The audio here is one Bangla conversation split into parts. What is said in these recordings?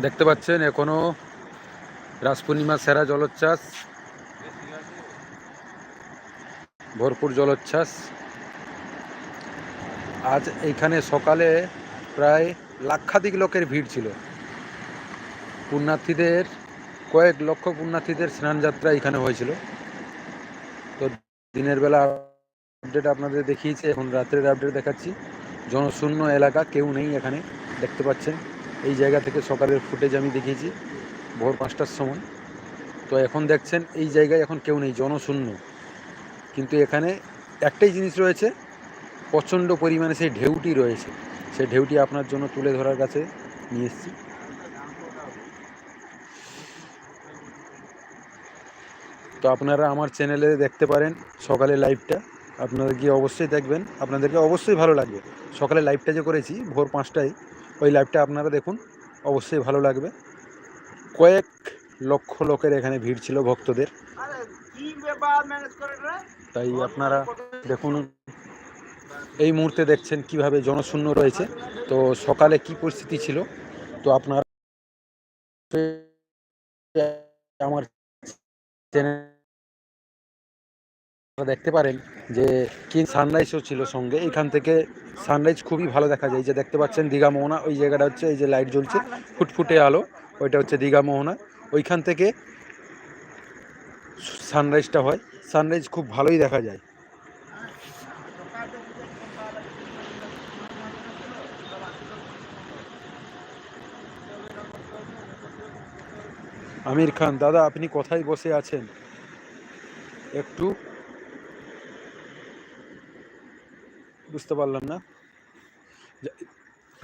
দেখতে পাচ্ছেন, এখনও রাস পূর্ণিমা সেরা জলোচ্ছ্বাস। ভরপুর জলোচ্ছ্বাস। আজ এইখানে সকালে প্রায় লাক্ষাধিক লোকের ভিড় ছিল। পুণ্যার্থীদের, কয়েক লক্ষ পুণ্যার্থীদের স্নানযাত্রা এখানে হয়েছিল। তো দিনের বেলা আপডেট আপনাদের দেখিয়েছি, এখন রাত্রের আপডেট দেখাচ্ছি। জনশূন্য এলাকা, কেউ নেই এখানে, দেখতে পাচ্ছেন। এই জায়গা থেকে সকালের ফুটেজ আমি দেখিয়েছি। ভোর পাঁচটার সময়। তো এখন দেখছেন এই জায়গায় এখন কেউ নেই, জনশূন্য। কিন্তু এখানে একটাই জিনিস রয়েছে, প্রচণ্ড পরিমাণে সেই ঢেউটি রয়েছে। সেই ঢেউটি আপনার জন্য তুলে ধরার কাছে নিয়ে এসেছি। তো আপনারা আমার চ্যানেলে দেখতে পারেন সকালে লাইভটা। আপনারা গিয়ে অবশ্যই দেখবেন। আপনাদেরকে অবশ্যই ভালো লাগবে। সকালে লাইভটা যে করেছি, ভোর পাঁচটায় ওই লাইভটা আপনারা দেখুন, অবশ্যই ভালো লাগবে। কয়েক লক্ষ লোকের এখানে ভিড় ছিল ভক্তদের। তাই আপনারা দেখুন, এই মুহূর্তে দেখছেন কীভাবে জনশূন্য রয়েছে। তো সকালে কি পরিস্থিতি ছিল, তো আপনারা আমার চ্যানেল দেখতে পারেন যে কি সানরাইজও ছিল সঙ্গে। এখান থেকে সানরাইজ খুবই ভালো দেখা যায়। এই যে দেখতে পাচ্ছেন দীঘা মোহনা, ওই জায়গাটা হচ্ছে এই যে লাইট জ্বলছে, ফুটফুটে আলো, ওইটা হচ্ছে দীঘা মোহনা। ওইখান থেকে সানরাইজটা হয়। সানরাইজ খুব ভালোই দেখা যায়। আমির খান, দাদা, আপনি কোথায় বসে আছেন? একটু বুঝতে পারলাম না।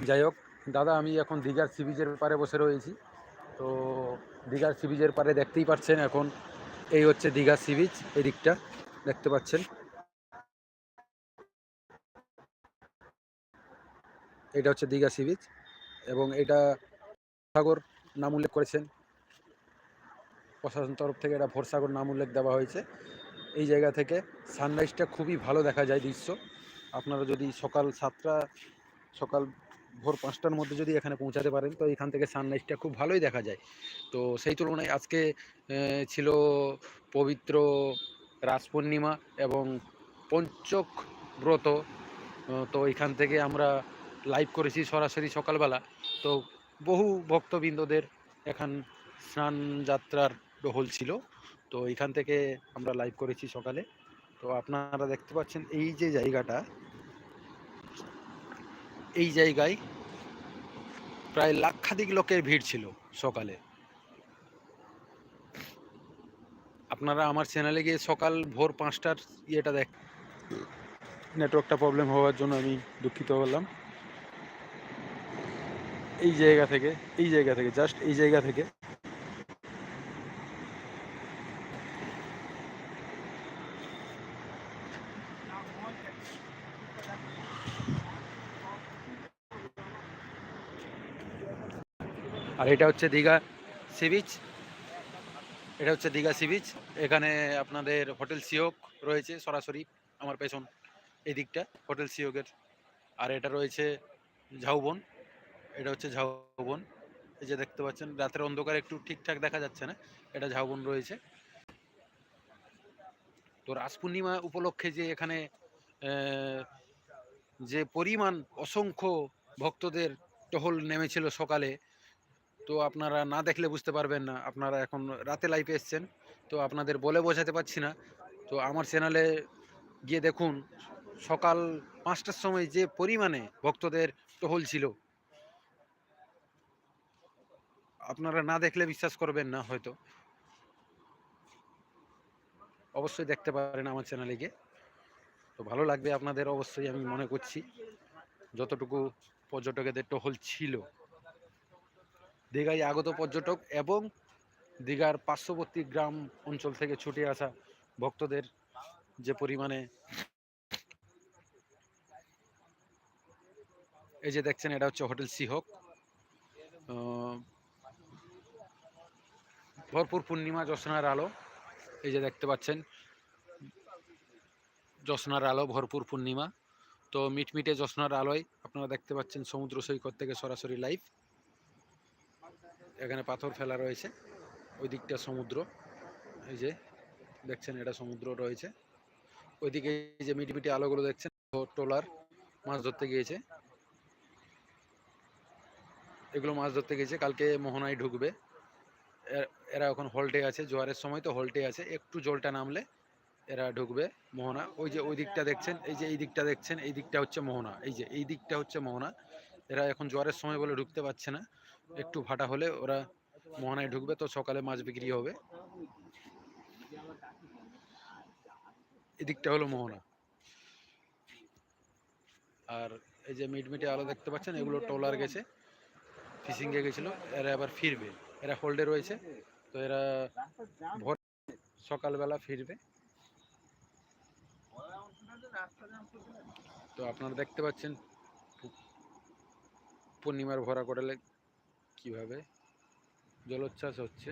যাই হোক, দাদা, আমি এখন দীঘার সি বিচের পারে বসে রয়েছি। তো দীঘার সি বিচের পারে দেখতেই পাচ্ছেন এখন এই হচ্ছে দীঘা সি বিচ এদিকটা দেখতে পাচ্ছেন। এটা হচ্ছে দীঘা সি বিচ এবং এটা সাগর নাম উল্লেখ করেছেন। প্রশাসন তরফ থেকে এটা ভোরসাগর নাম উল্লেখ দেওয়া হয়েছে। এই জায়গা থেকে সানরাইজটা খুবই ভালো দেখা যায় দৃশ্য। আপনারা যদি সকাল সাতটা, সকাল ভোর পাঁচটার মধ্যে যদি এখানে পৌঁছাতে পারেন, তো এখান থেকে সানরাইজটা খুব ভালোই দেখা যায়। তো সেই তুলনায় আজকে ছিল পবিত্র রাস পূর্ণিমা এবং পঞ্চক ব্রত। তো এখান থেকে আমরা লাইভ করেছি সরাসরি সকালবেলা। তো বহু ভক্তবৃন্দদের এখান স্নান যাত্রার ডহল ছিল। তো এখান থেকে আমরা লাইভ করেছি সকালে। তো আপনারা দেখতে পাচ্ছেন এই যে জায়গাটা, এই জায়গায় প্রায় লাক্ষাধিক লোকের ভিড় ছিল সকালে। আপনারা আমার চ্যানেলে গিয়ে সকাল ভোর পাঁচটার ইয়েটা দেখ নেটওয়ার্কটা প্রবলেম হওয়ার জন্য আমি দুঃখিত হলাম। এই জায়গা থেকে, এই জায়গা থেকে জাস্ট এই জায়গা থেকে আর এটা হচ্ছে দীঘা সি বিচ। এটা হচ্ছে দীঘা সি বিচ। এখানে আপনাদের হোটেল সিওক রয়েছে সরাসরি আমার পেছন এই দিকটা হোটেল সিওকের আর এটা রয়েছে ঝাউবন। এটা হচ্ছে ঝাউবন। এই যে দেখতে পাচ্ছেন, রাতের অন্ধকার একটু ঠিকঠাক দেখা যাচ্ছে না, এটা ঝাউবন রয়েছে। তো রাস পূর্ণিমা উপলক্ষে যে এখানে যে পরিমাণ অসংখ্য ভক্তদের টহল নেমেছিল সকালে তো আপনারা না দেখলে বুঝতে পারবেন না। আপনারা এখন রাতে লাইভে এসছেন, তো আপনাদের বলে বোঝাতে পারছি না। তো আমার চ্যানেলে গিয়ে দেখুন, সকাল পাঁচটার সময় যে পরিমাণে ভক্তদের টহল ছিল, আপনারা না দেখলে বিশ্বাস করবেন না হয়তো। অবশ্যই দেখতে পারেন আমার চ্যানেলে গিয়ে। তো ভালো লাগবে আপনাদের, অবশ্যই আমি মনে করছি, যতটুকু পর্যটকেদের টহল ছিল। দীঘায় আগত পর্যটক এবং দীঘার পার্শ্ববর্তী গ্রাম অঞ্চল থেকে ছুটে আসা ভক্তদের যে পরিমাণে এই যে দেখছেন, এটা হচ্ছে হোটেল সিহক। ভরপুর পূর্ণিমা জ্যোৎস্নার আলো। এই যে দেখতে পাচ্ছেন, জ্যোৎস্নার আলো, ভরপুর পূর্ণিমা। তো মিটমিটে জ্যোৎস্নার আলোয় আপনারা দেখতে পাচ্ছেন সমুদ্র সৈকত থেকে সরাসরি লাইভ এখানে পাথর ফেলা রয়েছে। ওই দিকটা সমুদ্র। এই যে দেখছেন, এটা সমুদ্র রয়েছে। ওইদিকে যে মিটমিটে আলোগুলো দেখছেন ট্রলার মাছ ধরতে গিয়েছে। এগুলো মাছ ধরতে গেছে কালকে মোহনায় ঢুকবে। এরা এখন হল্টে আছে, জোয়ারের সময় তো হল্টে আছে। একটু জলটা নামলে এরা ঢুকবে মোহনা। ওই যে ওই দিকটা দেখছেন, এই যে এই দিকটা দেখছেন, এই দিকটা হচ্ছে মোহনা। এই যে এই দিকটা হচ্ছে মোহনা। এরা এখন জোয়ারের সময় বলে ঢুকতে পারছে না। একটু ভাটা হলে ওরা মোহনায় ঢুকবে তো সকালে মাছ বিক্রি হবে। এদিকটা হলো মোহনা। আর এই যে মিটমিটে আলো দেখতে পাচ্ছেন, এগুলো ট্রলার গেছে ফিশিংয়ে গেছিল, এরা আবার ফিরবে। এরা হোল্ডে রয়েছে, তো এরা ভোর সকালবেলা ফিরবে। তো আপনারা দেখতে পাচ্ছেন পূর্ণিমার ভরা করালে কীভাবে জলোচ্ছ্বাস হচ্ছে।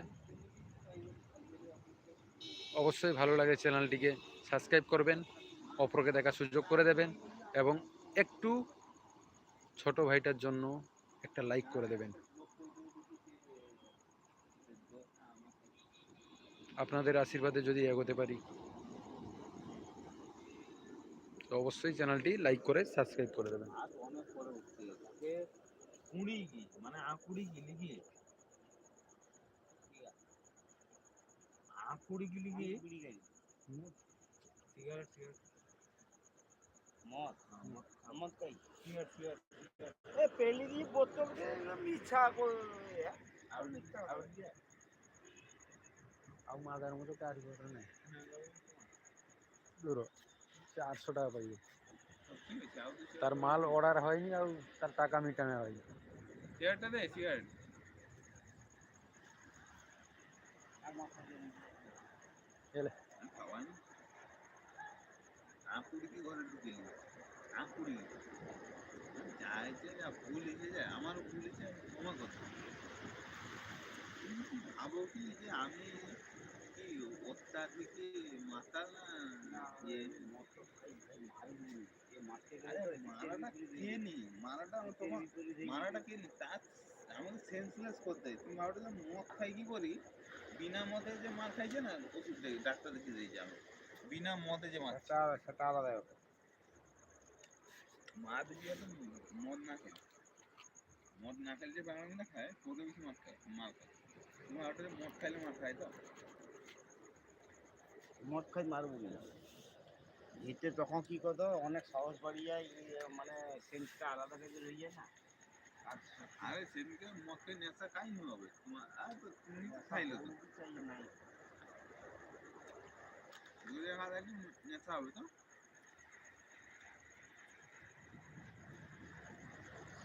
অবশ্যই ভালো লাগে চ্যানেলটিকে সাবস্ক্রাইব করবেন, অপরকে দেখার সুযোগ করে দেবেন এবং একটু ছোট ভাইটার জন্য একটা লাইক করে দেবেন। আপনাদের আশীর্বাদে যদি এগোতে পারি, তো অবশ্যই চ্যানেলটি লাইক করে সাবস্ক্রাইব করে দেবেন। कुड़ी की माने आकुड़ी की लिखी है आकुड़ी की लिखी है सिगरेट सिगरेट मौत मौत का ही सिगरेट सिगरेट ए पहले की बोतल के मीठा को अब मीठा। मुझे कार्य कर रहा दूर चार सौ टाइप तर माल ऑर्डर है नहीं तर टाका मीटर में সিগারেটটা দে সিগারেট আমারও ভুল এসে ক্ষমা কথা। ভাবো কি যে আমি কি অত্যাধিক মাতাল না ইয়ে মারাটা কে নি মারাটা তোমার মারাটা কে নি আমাকে সেন্সলেস করতে। তুমি যে মদ খাই কি করি? বিনা মদে যে মার খাইছে না ওষুধ দেখি ডাক্তার দেখিয়ে দিয়েছে আমি। বিনা মদে যে মার সেটা আলাদা মদ না খেলে মদ না খেলে যে বাঙালিরা খায় তোকে বেশি মদ খায়। মাল খায় তোমার মদ খাইলে মাল খায় তো? মদ খাই মারবো না। ভিতরে তখন কি করতো অনেক সাহস বাড়ি যায় মানে সেন্সটা আলাদা টাইপের হয়ে যায় না আর সেদিনকে নেশা খাই হবে? তোমার আর তো তুমি তো খাইলে তো। চাই নাই নেশা হবে তো?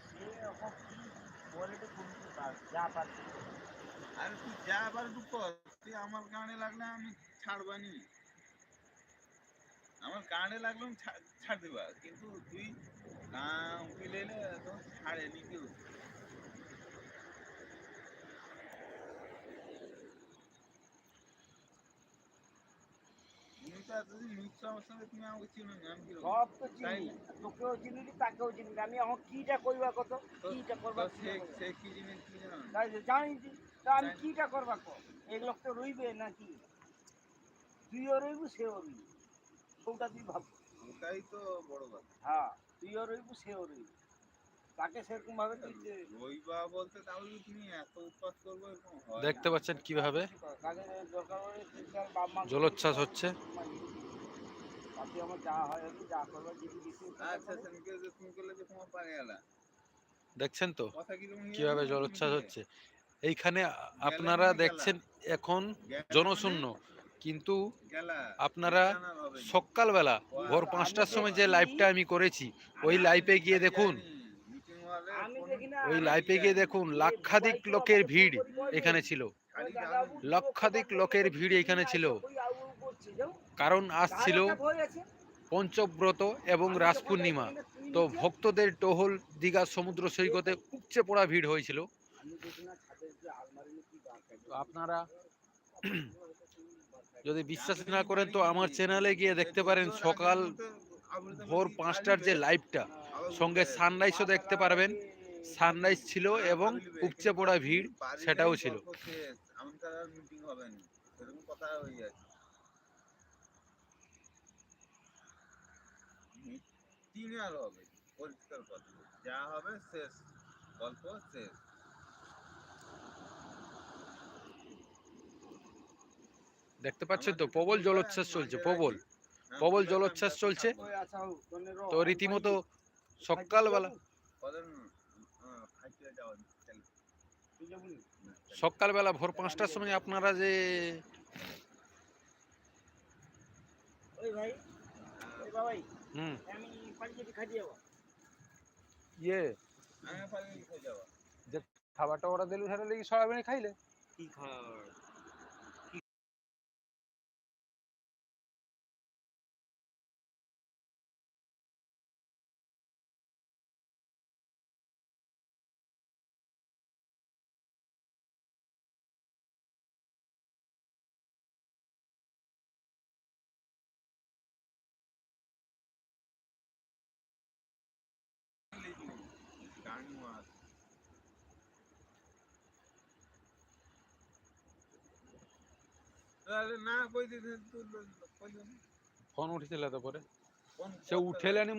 সে এখন কি বলে তো কোন যা পারছে আর তুই যা আবার একটু কর তুই আমার কারণে লাগলে আমি ছাড়বানি আমার কারণে লাগলে আমি ছাড়- দেবা কিন্তু তুই গাঁ উকিল এলে তো ছাড়ে নি কেউ? সব তো চিনি? তোকেও চিনি তাকেও চিনি আমি এখন কিটা করবা কত কিটা করবা সে কি জিনিস জানো তা আমি কিটা করবা কো? এগুলো তো রইবে নাকি? তুইও রইব সেও রইব। তুই ভাব। ওটাই তো বড় কথা। হ্যাঁ তুইও রইব সেও রইব। তাকে সেরকম ভাবে রইবা বলতে তাহলে তুমি এত উৎপাত করব এরকম না। দেখতে পাচ্ছেন কীভাবে? জলোচ্ছ্বাস হচ্ছে। আমার যা হয় আমি যা করব যদি কিছু আচ্ছা তুমি করলে যে তোমার পায়ে গেলা দেখছেন তো? কীভাবে জলোচ্ছ্বাস হচ্ছে? এইখানে আপনারা দেখছেন এখন জনশূন্য। কিন্তু আপনারা। সকালবেলা ভোর পাঁচটার সময় যে লাইভটা আমি করেছি ওই লাইভে গিয়ে দেখুন। ওই লাইভে গিয়ে দেখুন লাক্ষাধিক লোকের ভিড় এখানে ছিল। লক্ষাধিক লোকের ভিড় এখানে ছিল। কারণ আসছিল পঞ্চব্রত এবং রাস পূর্ণিমা তো ভক্তদের টহল দীঘা সমুদ্র সৈকতে উপচে পড়া ভিড় হয়েছিল। আপনারা যদি বিশ্বাস না করেন তো আমার চ্যানেলে গিয়ে দেখতে পারেন সকাল ভোর পাঁচটার যে লাইভটা সঙ্গে সানরাইজও দেখতে পারবেন। সানরাইজ ছিল এবং উপচে পড়া ভিড় সেটাও ছিল। হবে, পরিষ্কার কথা। যা হবে শেষ, গল্প শেষ। দেখতে পাচ্ছেন তো, প্রবল জলোচ্ছ্বাস চলছে, প্রবল। প্রবল জলোচ্ছ্বাস চলছে। তো রীতিমতো সকালবেলা সকালবেলা ভোর পাঁচটার সময় আপনারা যে ইয়ে খাবারটা অর্ডার দিলু খাইলে। কি তাহলে না কই দিতে তুই কই ফোন উঠেছিল তারপরে কোন সে উঠেলেনি